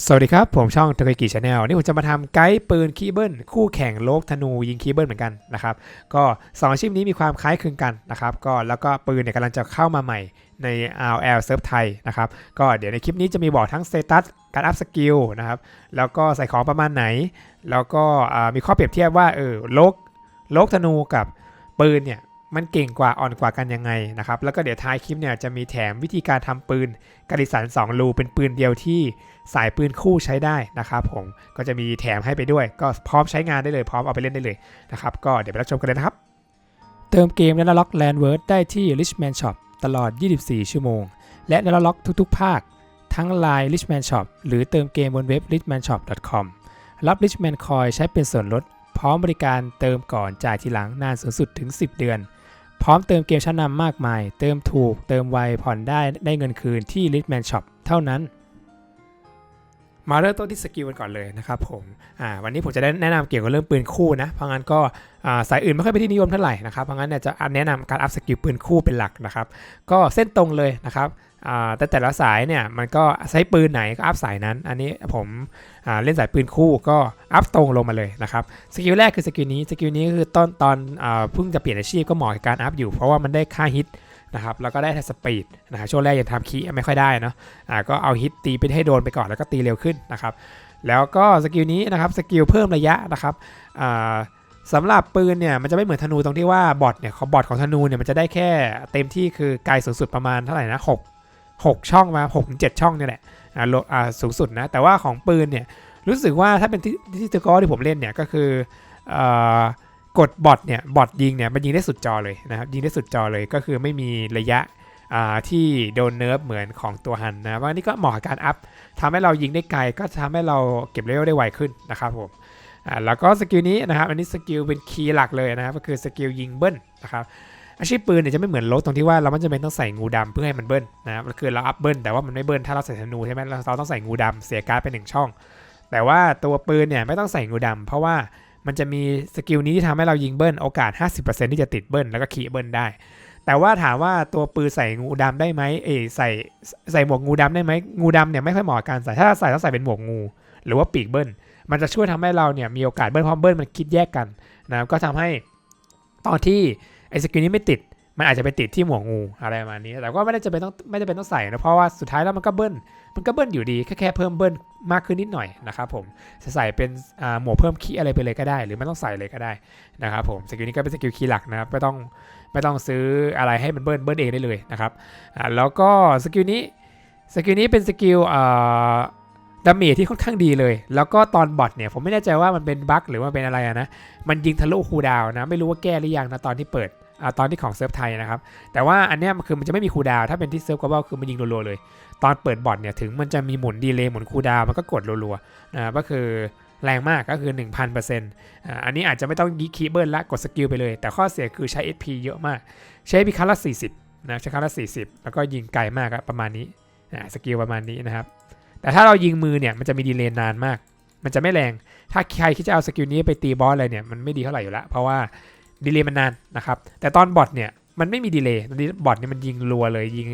สวัสดีครับ ผมช่องท a เกกิชาแนลนี่ผมจะมาทำไกด์ปืนคีเบิลคู่แข่งโลกธนูยิงคีเบิลเหมือนกันนะครับก็สองอาชีพนี้มีความคล้ายคลึงกันนะครับก็แล้วก็ปืนเนี่ยกำลังจะเข้ามาใหม่ใน RL เซิร์ฟไทยนะครับก็เดี๋ยวในคลิปนี้จะมีบอกทั้งสเตตัสการอัพสกิลนะครับแล้วก็ใส่ของประมาณไหน แล้วก็มีข้อเปรียบเทียบว่าเออโลกโลกธนูกับปืนเนี่ยมันเก่งกว่าอ่อนกว่ากันยังไงนะครับแล้วก็เดี๋ยวท้ายคลิปเนี่ยจะมีแถมวิธีการทำปืนกริสัน2รูเป็นปืนเดียวที่ สายปืนคู่ใช้ได้นะครับผมก็จะมีแถมให้ไปด้วย ก็พร้อมใช้งานได้เลยพร้อมเอาไปเล่นได้เลยนะครับก็เดี๋ยวไปรับชมกันเลยนะครับ เติมเกมและล็อกแลนเวิร์ดได้ที่ Richman Shop ตลอด 24 ชั่วโมง และแลล็อกทุกๆ ภาค ทั้ง Line Richman Shop หรือเติมเกมบนเว็บ richmanshop.com รับ Richman Coin ใช้เป็นส่วนลด พร้อมบริการเติมก่อนจ่ายทีหลังนานสูงสุดถึง 10 เดือน พร้อมเติมเกมชั้นนำมากมาย เติมถูก เติมไวผ่อนได้ได้เงินคืนที่ Richman Shop เท่านั้น มาเริ่มต้นที่สกิลกันก่อนเลยนะครับผมอ่าวันนี้ผมจะได้แนะนำเกี่ยวกับเรื่องปืนคู่นะ เพราะงั้นก็อ่าสายอื่นไม่ค่อยเป็นที่นิยมเท่าไหร่นะครับ เพราะงั้นเนี่ยจะแนะนำการอัพสกิลปืนคู่เป็นหลักนะครับ ก็เส้นตรงเลยนะครับอ่าแต่แต่ละสายเนี่ยมันก็ใช้ปืนไหนก็อัพสายนั้น อันนี้ผมอ่าเล่นสายปืนคู่ก็อัพตรงลงมาเลยนะครับสกิลแรกคือสกิลนี้สกิลนี้คือตอนตอนอ่าเพิ่งจะเปลี่ยนอาชีพก็เหมาะกับการอัพอยู่ เพราะว่ามันได้ค่าฮิต นะครับแล้วก็ได้สปีดนะครับช่วงแรกยังทำคีย์ไม่ค่อยได้เนาะอ่าก็เอาฮิตตีไปให้โดนไปก่อนแล้วก็ตีเร็วขึ้นนะครับแล้วก็สกิลนี้นะครับสกิลเพิ่มระยะนะครับอ่าสำหรับปืนเนี่ยมันจะไม่เหมือนธนูตรงที่ว่าบอทเนี่ยเขาบอทของธนูเนี่ยมันจะได้แค่เต็มที่คือไกลสูงสุดประมาณเท่าไหร่นะหกหกช่องมาหกถึงเจ็ดช่องเนี่ยแหละอ่าโลอ่าสูงสุดนะแต่ว่าของปืนเนี่ยรู้สึกว่าถ้าเป็นที่ที่ตะกอที่ผมเล่นเนี่ยก็คืออ่า กดบอทเนี่ยบอทยิงเนี่ยมันยิงได้สุดจอเลยนะครับยิงได้สุดจอเลยก็คือไม่มีระยะที่โดนเนิร์ฟเหมือนของตัวฮันนะว่านี่ก็เหมาะกับการอัพทำให้เรายิงได้ไกลก็ทำให้เราเก็บเลเวลได้ไวขึ้นนะครับผมอ่าแล้วก็สกิลนี้นะครับอันนี้สกิลเป็นคีย์หลักเลยนะครับก็คือสกิลยิงเบิ้ลนะครับอาชีพปืนเนี่ยจะไม่เหมือนรถตรงที่ว่าเราไม่จำเป็นต้องใส่งูดำเพื่อให้มันเบิ้ลนะครับก็คือเราอัพเบิ้ลแต่ว่ามันไม่เบิ้ลถ้าเราใส่ธนูใช่ไหมเราต้องใส่งูดำเสียการ์ดไปหนึ่งช่อง แต่ว่าตัวปืนเนี่ยไม่ต้องใส่งูดำเพราะว่า มันจะมีสกิลนี้ที่ทำให้เรายิงเบิ้ลโอกาส 50%ที่จะติดเบิ้ลแล้วก็ขี่เบิ้ลได้ แต่ว่าถามว่าตัวปืนใส่งูดำได้ไหมเอยใส่ใส่หมวกงูดำได้ไหมงูดำเนี่ยไม่ค่อยเหมาะกับการใส่ถ้าใส่ต้องใส่เป็นหมวกงู หรือว่าปีกเบิ้ลมันจะช่วยทำให้เราเนี่ยมีโอกาสเบิ้ลเพราะเบิ้ลมันคิดแยกกันนะครับก็ทำให้ตอนที่ไอ้สกิลนี้ไม่ติด มันอาจจะไปติดที่หมวกงูอะไรประมาณนี้ แต่ก็ไม่ได้จะเป็นต้องไม่ได้เป็นต้องใส่นะเพราะว่าสุดท้ายแล้วมันก็เบิ้ลมันก็เบิ้ลอยู่ดีแค่แค่เพิ่มเบิ้ลมากขึ้นนิดหน่อยนะครับผมจะใส่เป็นหมวกเพิ่มคีย์อะไรไปเลยก็ได้ หรือไม่ต้องใส่เลยก็ได้นะครับผมสกิลนี้ก็เป็นสกิลคีย์หลักนะครับไม่ต้องไม่ต้องซื้ออะไรให้มันเบิ้ลเบิ้ลเองได้เลยนะครับอ่าแล้วก็สกิลนี้สกิลนี้เป็นสกิลดาเมจที่ค่อนข้างดีเลย แล้วก็ตอนบอทเนี่ยผมไม่แน่ใจว่ามันเป็นบั๊กหรือว่าเป็นอะไรนะ มันยิงทะลุคูดาวนะ ไม่รู้ว่าแก้หรือยังนะตอนที่เปิด ตอนที่ของเซิร์ฟไทยนะครับ แต่ว่าอันเนี้ยมันคือมันจะไม่มีคูดาวถ้าเป็นที่เซิร์ฟก l o b a l คือมันยิงรัวๆเลย ตอนเปิดบอทเนี่ยถึงมันจะมีหมุนดีเลย์หมุนคูดาวมันก็กดรัวๆนะก็คือแรงมากก็คือ 1,000%อ่าอันนี้อาจจะไม่ต้องยิคีย์เบิลละกดสกิลไปเลย แต่ข้อเสียคือใช้ SP เยอะมาก ใช้พิคัสละ 40 นะใช้คัสละ 40 แล้วก็ยิงไกลมากครับประมาณนี้อ่าสกิลประมาณนี้นะครับ แต่ถ้าเรายิงมือเนี่ยมันจะมีดีเลย์นานมาก มันจะไม่แรง ถ้าใครคิดจะเอาสกิลนี้ไปตีบอสอะไรเนี่ยมันไม่ดีเท่าไหร่อยู่แล้ว เพราะว่า ดีเลย์มันนานนะครับ แต่ตอนบอทเนี่ยมันไม่มีดีเลย์ตอนนี้บอทเนี่ยมันยิงรัวเลยยิง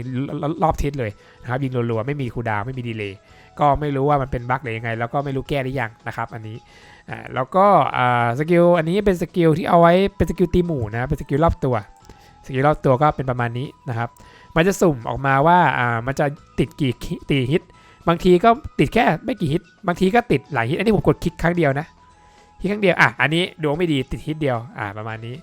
รอบทิศเลยนะครับยิงรัวๆไม่มีคูดาวไม่มีดีเลย์ก็ไม่รู้ว่ามันเป็นบั๊กหรือยังไง แล้วก็ไม่รู้แก้หรือยังนะครับอันนี้อ่าแล้วก็อ่าสกิลอันนี้เป็นสกิลที่เอาไว้เป็นสกิลตีหมู่นะเป็นสกิลรอบตัวสกิลรอบตัวก็เป็นประมาณนี้นะครับมันจะสุ่มออกมาว่าอ่ามันจะติดกี่ตีฮิตบางทีก็ติดแค่ไม่กี่ฮิตบางทีก็ติดหลายฮิตอันนี้ผมกดคลิกครั้งเดียวนะ คลิกครั้งเดียวอะอันนี้ดวงไม่ดีติดฮิตเดียวอ่าประมาณนี้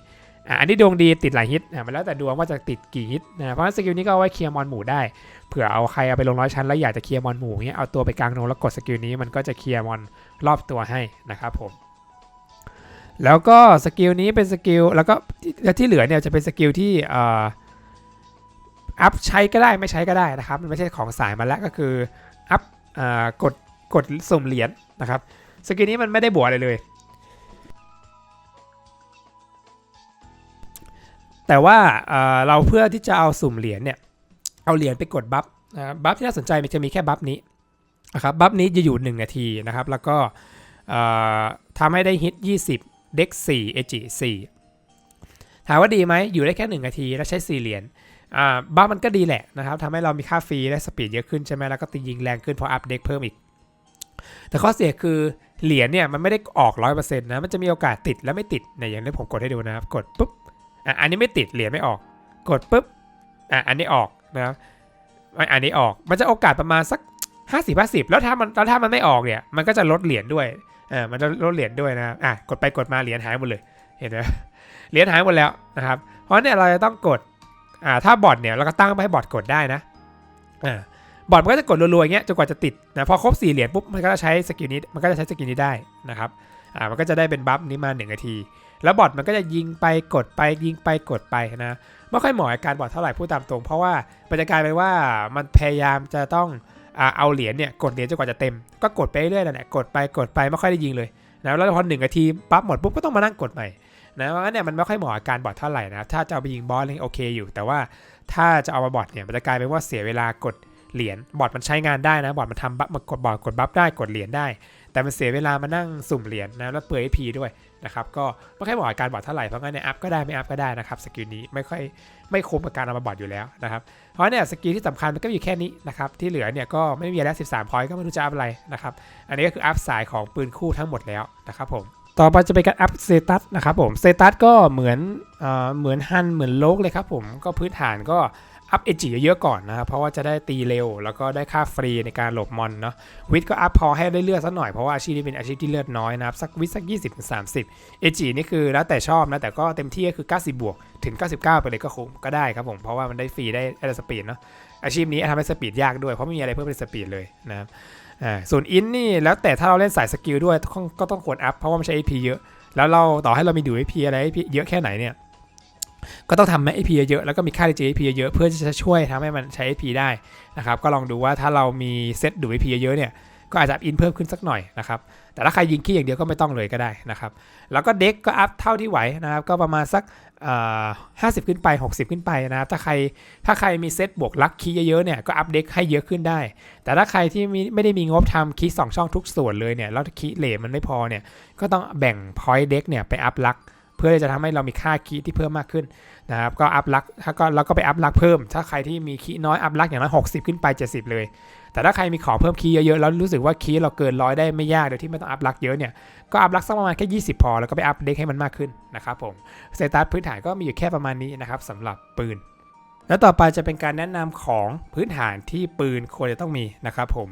อะอันนี้ดวงดีติดหลายฮิตอะมันแล้วแต่ดวงว่าจะติดกี่ฮิตนะเพราะสกิลนี้ก็เอาไว้เคลียร์มอนหมู่ได้เผื่อเอาใครเอาไปลงร้อยชั้นแล้วอยากจะเคลียร์มอนหมู่เงี้ยเอาตัวไปกลางโนแล้วกดสกิลนี้มันก็จะเคลียร์มอนรอบตัวให้นะครับผมแล้วก็สกิลนี้เป็นสกิลแล้วก็ที่เหลือเนี่ยจะเป็นสกิลที่อ่าอัพใช้ก็ได้ไม่ใช้ก็ได้นะครับมันไม่ใช่ของสายมาแล้วก็คืออัพอ่ากดกดสุ่มเหรียญนะครับสกิลนี้มันไม่ได้บวกอะไรเลย แต่ว่าเราเพื่อที่จะเอาสุ่มเหรียญเนี่ย เอาเหรียญไปกดบัฟนะบัฟที่น่าสนใจมันจะมีแค่บัฟนี้นะครับบัฟนี้จะอยู่ 1 นาทีนะครับ แล้วก็อ่าทำให้ได้ฮิต 20 เด็ก4เอจิ4ถามว่าดีไหมอยู่ได้แค่ 1 นาทีแล้วใช้ 4 เหรียญบ้ามันก็ดีแหละนะครับทำให้เรามีค่าฟรีได้สปีดเยอะขึ้นใช่ไหมแล้วก็ตียิงแรงขึ้นพราะอัพเด็กเพิ่มอีก แต่ข้อเสียคือเหรียญเนี่ยมันไม่ได้ออกร้อยเปอร์เซ็นต์นะ มันจะมีโอกาสติดและไม่ติดเนี่ยอย่างที่ผมกดให้ดูนะครับ กดปุ๊บ อะอันนี้ไม่ติดเหรียญไม่ออก กดปุ๊บอะอันนี้ออกนะครับอะอันนี้ออกมันจะโอกาสประมาณสัก 50 50 แล้วถ้ามันแล้วถ้ามันไม่ออกเนี่ยมันก็จะลดเหรียญด้วยอ่ามันจะลดเหรียญด้วยนะครับอะกดไปกดมาเหรียญหายหมดเลยเห็นไหมเหรียญหายหมดแล้วนะครับเพราะเนี่ยเราจะต้องกดอ่าถ้าบอทเนี่ยเราก็ตั้งไปให้บอทกดได้นะอ่าบอทมันก็จะกดรัวๆอย่างเงี้ยจนกว่าจะติดนะพอครบสี่เหรียญปุ๊บมันก็จะใช้สกิลนี้มันก็จะใช้สกิลนี้ได้นะครับ อ่ามันก็จะได้เป็นบัฟนี้มา1นาที แล้วบอทมันก็จะยิงไปกดไปยิงไปกดไปนะไม่ค่อยเหมาะกับการบอทเท่าไหร่พูดตามตรง เพราะว่ามันจะกลายเป็นว่ามันพยายามจะต้องเอาเหรียญเนี่ยกดเหรียญจนกว่าจะเต็ม ก็กดไปเรื่อยๆนั่นแหละกดไปกดไปไม่ค่อยได้ยิงเลยนะแล้วพอหนึ่งนาทีปั๊บหมดปุ๊บก็ต้องมานั่งกดใหม่นะเพราะงั้นเนี่ยมันไม่ค่อยเหมาะกับการบอทเท่าไหร่นะถ้าจะเอาไปยิงบอสเลยโอเคอยู่ แต่ว่าถ้าจะเอามาบอทเนี่ยมันจะกลายเป็นว่าเสียเวลากดเหรียญบอร์ดมันใช้งานได้นะบอร์ดมันทำบัฟมากดบอร์ดกดบัฟได้กดเหรียญได้ แต่มันเสียเวลามานั่งสุ่มเหรียญนะแล้วเปลือย IP ด้วยนะครับก็ไม่ค่อยเหมาะกับการบอดเท่าไหร่เพราะงั้นเนี่ยอัพก็ได้ไม่อัพก็ได้นะครับสกิลนี้ไม่ค่อยไม่คุ้มกับการเอามาบอดอยู่แล้วนะครับเพราะเนี่ยสกิลที่สำคัญมันก็มีแค่นี้นะครับที่เหลือเนี่ยก็ไม่มีแล้ว13พอยต์ก็ไม่รู้จะอัพอะไรนะครับอันนี้ก็คืออัพสายของปืนคู่ทั้งหมดแล้วนะครับผมต่อไปจะเป็นการอัพเซตัสนะครับผมเซตัสก็เหมือนเอ่อเหมือนฮันเหมือนโลกเลยครับผมก็พื้นฐานก็ อัพเอจิเยอะๆก่อนนะครับเพราะว่าจะได้ตีเร็ว แล้วก็ได้ค่าฟรีในการหลบมอนเนาะวิทก็อัพพอให้ได้เลือดสักหน่อยเพราะว่าอาชีพนี้เป็นอาชีพที่เลือดน้อยนะครับสักวิทสัก 20ถึง30 เอจินี่คือแล้วแต่ชอบนะแต่ก็เต็มที่ก็คือ 90 บวก ถึง 99 ไปเลยก็คุ้มก็ได้ครับผมเพราะว่ามันได้ฟรีได้ได้สปีดเนาะอาชีพนี้ทำให้สปีดยากด้วยเพราะไม่มีอะไรเพิ่มเป็นสปีดเลยนะครับอ่าส่วนอินนี่แล้วแต่ถ้าเราเล่นสายสกิลด้วยก็ต้องควรอัพเพราะว่ามันใช้ AP เยอะ แล้วเราต่อให้เรามีดู AP อะไร AP เยอะแค่ไหนเนี่ย ก็ต้องทำให้ AP เยอะๆแล้วก็มีค่า DJ AP เยอะๆเพื่อจะช่วยทำให้มันใช้ AP ได้นะครับก็ลองดูว่าถ้าเรามีเซตดู AP เยอะๆเนี่ยก็อาจจะอินเพิ่มขึ้นสักหน่อยนะครับแต่ถ้าใครยิงขี้อย่างเดียวก็ไม่ต้องเลยก็ได้นะครับแล้วก็เด็กก็อัพเท่าที่ไหวนะครับก็ประมาณสักห้าสิบขึ้นไป 60 ขึ้นไปนะครับถ้าใครถ้าใครมีเซตบวกลักคีเยอะๆเนี่ยก็อัพเด็กให้เยอะขึ้นได้ แต่ถ้าใครที่ไม่ได้มีงบทำคีสองช่องทุกส่วนเลยเนี่ยแล้วคีเลมันไม่พอเนี่ยก็ต้องแบ่งพอยต์เด็กเนี่ยไปอัพลัก เพื่อจะทำให้เรามีค่าคีย์ที่เพิ่มมากขึ้นนะครับก็อัพลักถ้าก็แล้วก็ไปอัพลักเพิ่ม ถ้าใครที่มีคีย์น้อยอัพลักอย่างน้อย60ขึ้นไป70เลย แต่ถ้าใครมีของเพิ่มคีย์เยอะๆแล้วรู้สึกว่าคีย์เราเกินร้อยได้ไม่ยากโดยที่ไม่ต้องอัพลักเยอะเนี่ยก็อัพลักสักประมาณแค่20พอแล้วก็ไปอัพเด็กให้มันมากขึ้นนะครับผมสเตตัสพื้นฐานก็มีอยู่แค่ประมาณนี้นะครับสำหรับปืนแล้วต่อไปจะเป็นการแนะนำของพื้นฐานที่ปืนควรจะต้องมีนะครับผม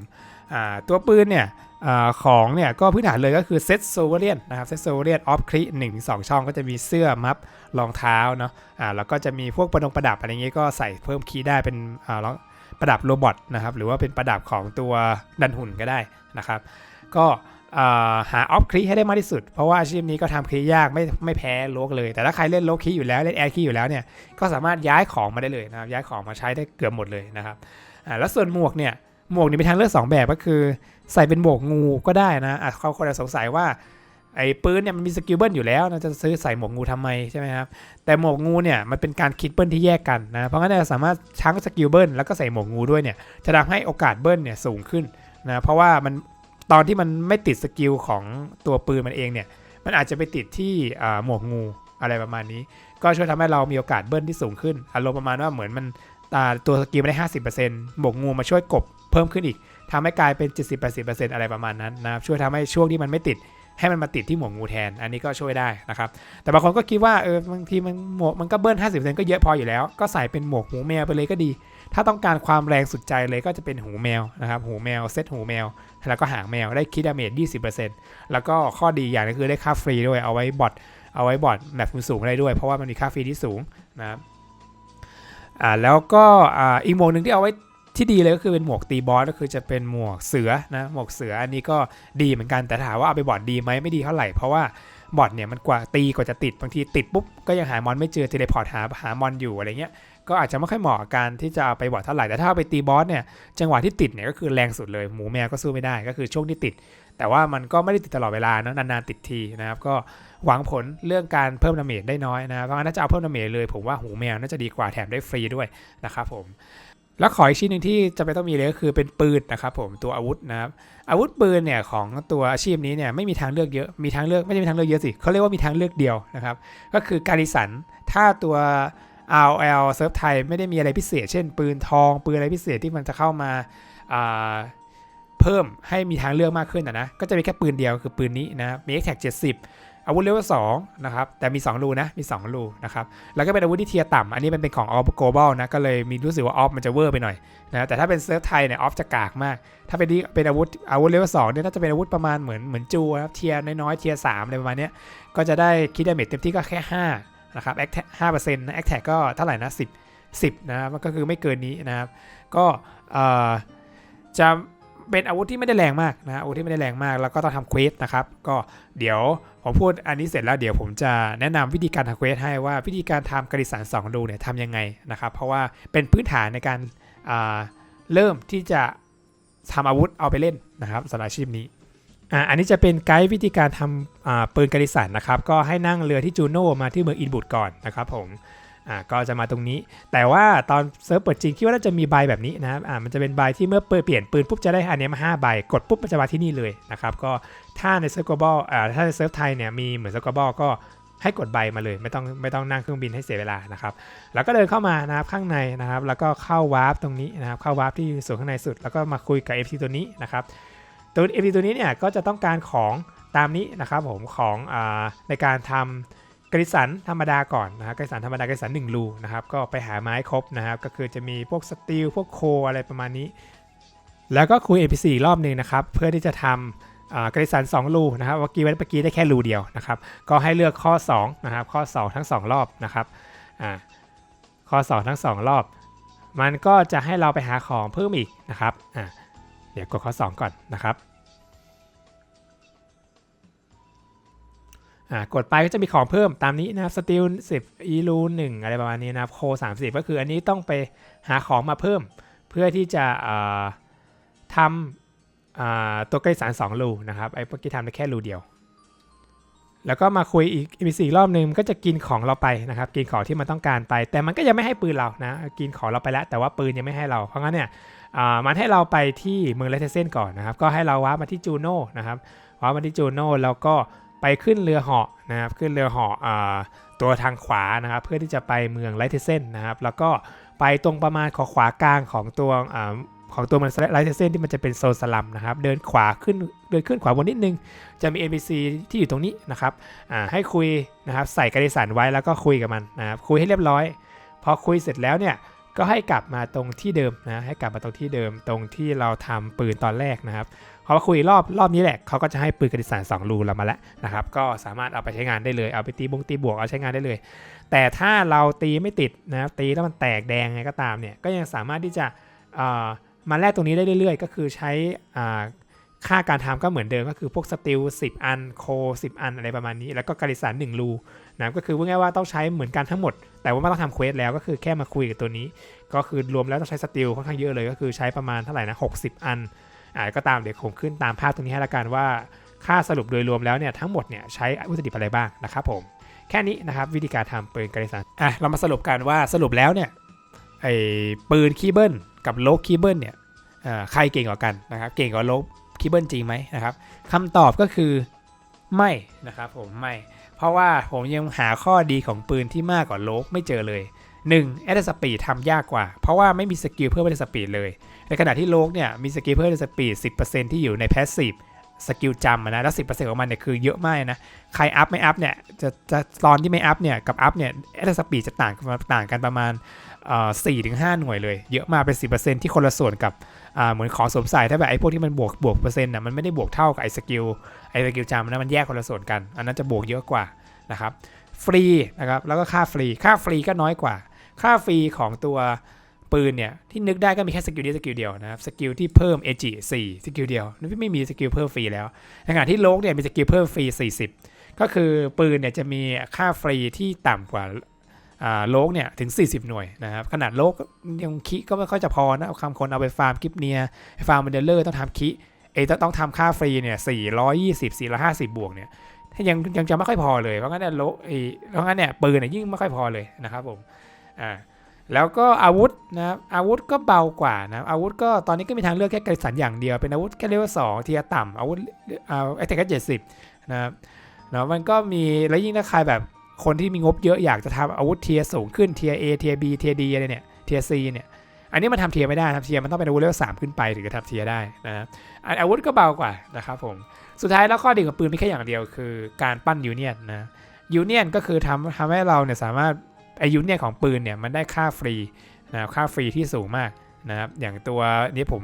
ตัวปืนเนี่ยอของเนี่ยก็พื้นฐานเลยก็คือเซตโซเวเรียนนะครับเซตโซเวเรียนออฟคลิหนึ่งสองช่องก็จะมีเสื้อมัฟรองเท้าเนาะอ่าแล้วก็จะมีพวกประดงประดับอะไรเงี้ยก็ใส่เพิ่มคีย์ได้เป็นอ่าประดับโรบอทนะครับหรือว่าเป็นประดับของตัวดันหุ่นก็ได้นะครับ ก็หาออฟคลิให้ได้มากที่สุด เพราะว่าอาชีพนี้ก็ทำคลิยากไม่ไม่แพ้โลกเลย แต่ถ้าใครเล่นโลกคลิอยู่แล้วเล่นแอร์คลิอยู่แล้วเนี่ยก็สามารถย้ายของมาได้เลยนะครับย้ายของมาใช้ได้เกือบหมดเลยนะครับแล้วส่วนหมวกเนี่ย หมวกนี่มีทางเลือกสองแบบก็คือ ใส่เป็นหมวกงูก็ได้นะอะเขาคนจะสงสัยว่าไอ้ปืนเนี่ยมันมีสกิลเบิลอยู่แล้วนะจะซื้อใส่หมวกงูทำไมใช่ไหมครับแต่หมวกงูเนี่ยมันเป็นการคิดเบิลที่แยกกันนะเพราะงั้นเนี่ยสามารถทั้งสกิลเบิลแล้วก็ใส่หมวกงูด้วยเนี่ยจะทำให้โอกาสเบิลเนี่ยสูงขึ้นนะเพราะว่ามันตอนที่มันไม่ติดสกิลของตัวปืนมันเองเนี่ยมันอาจจะไปติดที่หมวกงูอะไรประมาณนี้ ก็ช่วยทำให้เรามีโอกาสเบิลที่สูงขึ้นอารมณ์ประมาณว่าเหมือนมันอ่าตัวสกิลไม่ได้50%หมวกงูมาช่วยกบ เพิ่มขึ้นอีกทำให้กลายเป็น 70-80%อะไรประมาณนั้นนะครับช่วยทำให้ช่วงที่มันไม่ติดให้มันมาติดที่หมวกงูแทน อันนี้ก็ช่วยได้นะครับ แต่บางคนก็คิดว่าเออบางทีมันหมวกมันก็เบิ้ล50%ก็เยอะพออยู่แล้ว ก็ใส่เป็นหมวกหูแมวไปเลยก็ดี ถ้าต้องการความแรงสุดใจเลยก็จะเป็นหูแมวนะครับ หูแมวเซตหูแมว แล้วก็หางแมวได้คิดดาเมจ20%แล้วก็ข้อดีอย่างนึงคือได้ค่าฟรีด้วย เอาไว้บอทเอาไว้บอทแบบสูงได้ด้วย เพราะว่ามันมีค่าฟรีที่สูงนะครับอ่าแล้วก็อ่าอีกหมวกหนึ่งที่เอาไว้ ที่ดีเลยก็คือเป็นหมวกตีบอสก็คือจะเป็นหมวกเสือนะหมวกเสืออันนี้ก็ดีเหมือนกันแต่ถามว่าเอาไปบอดดีไหมไม่ดีเท่าไหร่เพราะว่าบอดเนี่ยมันกว่าตีกว่าจะติดบางทีติดปุ๊บก็ยังหามอนไม่เจอเทเลพอร์ตหาหามอนอยู่อะไรเงี้ยก็อาจจะไม่ค่อยเหมาะกับการที่จะเอาไปบอดเท่าไหร่แต่ถ้าเอาไปตีบอสเนี่ยจังหวะที่ติดเนี่ยก็คือแรงสุดเลยหมูแมวก็สู้ไม่ได้ก็คือช่วงที่ติด แต่ว่ามันก็ไม่ได้ติดตลอดเวลานะนานๆติดทีนะครับก็หวังผลเรื่องการเพิ่มดาเมจได้น้อยนะเพราะงั้นถ้าจะเอาเพิ่มดาเมจเลย ผมว่าหูแมวน่าจะดีกว่าแถมได้ฟรีด้วยนะครับผม แล้วขออีกชิ้นหนึ่งที่จะเป็นต้องมีเลยก็คือเป็นปืนนะครับผมตัวอาวุธนะครับอาวุธปืนเนี่ยของตัวอาชีพนี้เนี่ยไม่มีทางเลือกเยอะมีทางเลือกไม่ใช่มีทางเลือกเยอะสิเขาเรียกว่ามีทางเลือกเดียวนะครับก็คือการิสันถ้าตัว RL เซิร์ฟไทยไม่ได้มีอะไรพิเศษ เช่น ปืนทอง ปืนอะไรพิเศษที่มันจะเข้ามาาเพิ่มให้มีทางเลือกมากขึ้นนะนะก็จะมีแค่ปืนเดียวคือปืนนี้นะมี X-Tag 70 อาวุธเลเวล2นะครับแต่มี 2 รูนะมี 2 รูนะครับแล้วก็เป็นอาวุธที่เทียร์ต่ำอันนี้มันเป็นของออฟโกลบอลนะก็เลยมีรู้สึกว่าออฟมันจะเวอร์ไปหน่อยนะแต่ถ้าเป็นเซิร์ฟไทยเนี่ยออฟจะกากมาก ถ้าเป็นที่เป็นอาวุธอาวุธเลเวลสองเนี่ยน่าจะเป็นอาวุธประมาณเหมือนเหมือนจูนะครับเทียร์น้อยๆเทียร์สามอะไรประมาณเนี้ยก็จะได้คิดดาเมจเต็มที่ก็แค่5นะครับแอคห้าเปอร์เซ็นต์นะแอคแท็กก็เท่าไหร่นะสิบสิบนะครับมันก็คือไม่เกินนี้นะครับก็เอ่อจะ เป็นอาวุธที่ไม่ได้แรงมากนะอาวุธที่ไม่ได้แรงมาก แล้วก็ต้องทำเควสนะครับ ก็เดี๋ยวผมพูดอันนี้เสร็จแล้วเดี๋ยวผมจะแนะนำวิธีการทำเควสให้ว่าวิธีการทำกริสันสองดูเนี่ยทำยังไงนะครับ เพราะว่าเป็นพื้นฐานในการาเริ่มที่จะทำอาวุธเอาไปเล่นนะครับสำหรับอาชีพนี้อันนี้จะเป็นไกด์วิธีการทำปืนกริสันนะครับ ก็ให้นั่งเรือที่จูโน่มาที่เมืองอินบุตก่อนนะครับผม อ่าก็จะมาตรงนี้ แต่ว่าตอนเซิร์ฟเปิดจริงคิดว่าน่าจะมีใบแบบนี้นะครับอ่ามันจะเป็นใบที่เมื่อเปิดเปลี่ยนปืนปุ๊บจะได้อันนี้มาห้าใบกดปุ๊บมันจะมาที่นี่เลยนะครับก็ถ้าในเซิร์ฟกบอลอ่าถ้าในเซิร์ฟไทยเนี่ยมีเหมือนเซิร์ฟกบอลก็ให้กดใบมาเลยไม่ต้องไม่ต้องนั่งเครื่องบินให้เสียเวลานะครับแล้วก็เดินเข้ามานะครับข้างในนะครับ แล้วก็เข้าวาร์ปตรงนี้นะครับเข้าวาร์ปที่ส่วนข้างในสุด แล้วก็มาคุยกับ FT ตัวนี้นะครับตัว FT ตัวนี้เนี่ยก็จะต้องการของตามนี้นะครับผมของอ่าในการทำ กริสันธรรมดาก่อนนะครับกริสันธรรมดากริสันหนึ่งรูนะครับก็ไปหาไม้ครบนะครับก็คือจะมีพวกสตีลพวกโคอะไรประมาณนี้ แล้วก็คุย NPC อีกรอบหนึ่งนะครับเพื่อที่จะทำกริสัน2รูนะครับเมื่อกี้เมื่อกี้ได้แค่รูเดียวนะครับก็ให้เลือกข้อ2นะครับข้อ 2 ทั้ง 2 รอบนะครับอ่าข้อ 2 ทั้ง 2 รอบ มันก็จะให้เราไปหาของเพิ่มอีกนะครับอ่าเดี๋ยวกดข้อ 2 ก่อนนะครับ อ่ากดไปก็จะมีของเพิ่มตามนี้นะครับสติล10อีลู1อะไรประมาณนี้นะครับโค30ก็คืออันนี้ต้องไปหาของมาเพิ่ม เพื่อที่จะทำตัวใกล้สาร2รูนะครับไอ้เมื่อกี้ทำได้แค่รูเดียว แล้วก็มาคุยอีกอีสี่รอบหนึ่งก็จะกินของเราไปนะครับ กินของที่มันต้องการไป แต่มันก็ยังไม่ให้ปืนเรานะกินของเราไปแล้ว แต่ว่าปืนยังไม่ให้เราเพราะงั้นเนี่ยมันให้เราไปที่เมืองเลเทเซนก่อนนะครับ ก็ให้เราว้ามาที่จูโน่นะครับว้ามาที่จูโน่แล้วก็ ไปขึ้นเรือเหาะนะครับขึ้นเรือเหาะตัวทางขวานะครับเพื่อที่จะไปเมืองไลท์เทเซนนะครับแล้วก็ไปตรงประมาณขอขวากลางของตัวอของตัวมันไลท์เทเซนที่มันจะเป็นโซนสลัมนะครับ เดินขวาขึ้นเดินขึ้นขวาบนนิดนึง จะมี NPC ที่อยู่ตรงนี้นะครับให้คุยนะครับใส่กระดิสันไว้แล้วก็คุยกับมันนะครับคุยให้เรียบร้อย พอคุยเสร็จแล้วเนี่ย ก็ให้กลับมาตรงที่เดิมนะให้กลับมาตรงที่เดิมตรงที่เราทำปืนตอนแรกนะครับพอมาคุยรอบรอบนี้แหละเขาก็จะให้ปืนกระดิสัน2รูเรามาแล้วนะครับก็สามารถเอาไปใช้งานได้เลยเอาไปตีบงตีบวกเอาใช้งานได้เลย แต่ถ้าเราตีไม่ติดนะครับตีแล้วมันแตกแดงไงก็ตามเนี่ยก็ยังสามารถที่จะเอ่อมาแลกตรงนี้ได้เรื่อยๆ ก็คือใช้อ่าค่าการทำก็เหมือนเดิมก็คือพวกสติล10 อันโค 10 อันอะไรประมาณนี้ แล้วก็กระดิสัน1รูนะก็คือพูดง่ายว่าต้องใช้เหมือนกันทั้งหมด แต่ว่าไม่ต้องทำเควสแล้วก็คือแค่มาคุยกับตัวนี้ ก็คือรวมแล้วต้องใช้สติลค่อนข้างเยอะเลยก็คือใช้ประมาณเท่าไหร่นะ60 อันอ่าก็ตามเดี๋ยวผมขึ้นตามภาพตรงนี้ให้ละกันว่า ค่าสรุปโดยรวมแล้วเนี่ยทั้งหมดเนี่ยใช้วัตถุดิบอะไรบ้างนะครับผมแค่นี้นะครับวิธีการทำปืนกระดิสันอะเรามาสรุปกันว่าสรุปแล้วเนี่ยไอ้ปืนคีเบิลกับโลกคีเบิลเนี่ยอ่อใครเก่งกว่ากันนะครับเก่งกว่าโลกคีเบิลจริงไหมนะครับคำตอบก็คือไม่นะครับผมไม่ ราะว่าผมยังหาข้อดีของปืนที่มากกว่าโลกไม่เจอเลย 1. แอดสปีดทำยากกว่า เพราะว่าไม่มีสกิลเพิ่มแอดสปีดเลย ในขณะที่โลกเนี่ยมีสกิลเพิ่มสปีด10%ที่อยู่ในแพสซีฟสกิลจำอะนะแล้ว10%ของมันเนี่ยคือเยอะมากนะ ใครอัพไม่อัพเนี่ยจะจะตอนที่ไม่อัพเนี่ยกับอัพเนี่ยแอดสปีดจะต่างกันต่างกันประมาณเอ่ถึง5หน่วยเลย เยอะมากเป็น10%ที่คนละส่วนกับ เหมือนของสวมใส่ถ้าแบบไอ้พวกที่มันบวกบวกเปอร์เซ็นต์น่ะมันไม่ได้บวกเท่ากับไอ้สกิลไอ้สกิลจำนะมันแยกคนละส่วนกัน อันนั้นจะบวกเยอะกว่านะครับฟรีนะครับแล้วก็ค่าฟรีค่าฟรีก็น้อยกว่า ค่าฟรีของตัวปืนเนี่ยที่นึกได้ก็มีแค่สกิลนี้สกิลเดียวนะครับสกิลที่เพิ่มเอจิ4สกิลเดียวนี่ไม่มีสกิลเพิ่มฟรีแล้วในขณะที่โลกเนี่ยมีสกิลเพิ่มฟรี 40 ก็คือปืนเนี่ยจะมีค่าฟรีที่ต่ำกว่า โลกเนี่ยถึง 40 หน่วยนะครับขนาดโลกยังคิก็ไม่ค่อยจะพอนะเอาคำคนเอาไปฟาร์มกิฟเนียฟาร์มเดลเลอร์ต้องทำคิเอต้องต้องทำค่าฟรีเนี่ย420 450 บวกเนี่ยถ้ายังยังจะไม่ค่อยพอเลยเพราะงั้นเนี่ยโลเอยเพราะงั้นเนี่ยปืนเนี่ยยิ่งไม่ค่อยพอเลยนะครับผมอ่าแล้วก็อาวุธนะครับอาวุธก็เบากว่านะอาวุธก็ตอนนี้ก็มีทางเลือกแค่กระสันอย่างเดียวเป็นอาวุธแค่เลเวลสองเทียต่ำอาวุธเอาไอเทคแค่เจ็ดสิบนะครับเนาะมันก็มีแล้วยิ่งถ้าใครแบบ คนที่มีงบเยอะอยากจะทำอาวุธเทียร์สูงขึ้นเทียร์เอเทียร์บีเทียร์ดีอะไรเนี่ยเทียร์ซีเนี่ยอันนี้มันทำเทียร์ไม่ได้ทำเทียร์มันต้องเป็นอาวุธเลเวลสามขึ้นไปถึงจะทำเทียร์ได้นะอันอาวุธก็เบากว่านะครับผมสุดท้ายแล้วข้อดีของปืนมีแค่อย่างเดียวคือการปั้นยูเนียนนะยูเนียนก็คือทำทำให้เราเนี่ยสามารถไอยูเนียนของปืนเนี่ยมันได้ค่าฟรีนะค่าฟรีที่สูงมากนะครับอย่างตัวนี้ผม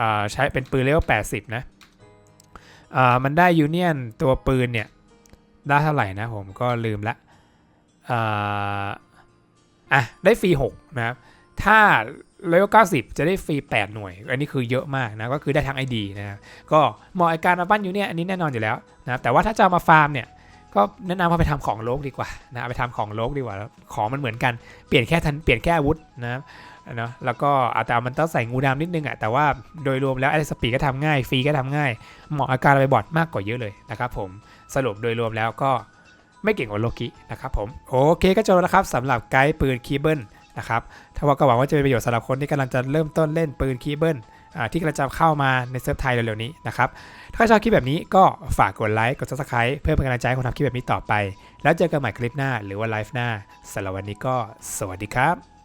อ่าใช้เป็นปืนเลเวล80 นะอ่ามันได้ยูเนียนตัวปืนเนี่ย ได้เท่าไหร่นะผมก็ลืมละอะได้ฟรี6นะครับ ถ้าเลเวล90 จะได้ฟรี 8 หน่วย อันนี้คือเยอะมากนะ ก็คือได้ทั้ง ID นะครับ ก็เหมาะกับการมาปั้นอยู่เนี่ย อันนี้แน่นอนอยู่แล้วนะครับ แต่ว่าถ้าจะมาฟาร์มเนี่ย ก็แนะนำว่าไปทำของโลกดีกว่านะ ไปทำของโลกดีกว่า ของมันเหมือนกัน เปลี่ยนแค่ทัน เปลี่ยนแค่อาวุธนะครับ เนาะแล้วก็อาจจะมันต้องใส่งูดำนิดนึงอะแต่ว่าโดยรวมแล้วไอ้สปีก็ทำง่ายฟรีก็ทำง่าย เหมาะกับการไปบอดมากกว่าเยอะเลยนะครับผมสรุปโดยรวมแล้วก็ไม่เก่งกว่าโลกินะครับผมโอเคก็จบแล้วนะครับสำหรับไกด์ปืนคีเบิลนะครับถ้าว่าก็หวังว่าจะเป็นประโยชน์สำหรับคนที่กำลังจะเริ่มต้นเล่นปืนคีเบิลที่กำลังจะเข้ามาในเซิร์ฟไทยเร็วๆนี้นะครับถ้าชอบคลิปแบบนี้ก็ฝากกดไลค์กด subscribe เพื่อเป็นกำลังใจให้คนทำคลิปแบบนี้ต่อไป แล้วเจอกันใหม่คลิปหน้าหรือว่าไลฟ์หน้าสำหรับวันนี้ก็สวัสดีครับ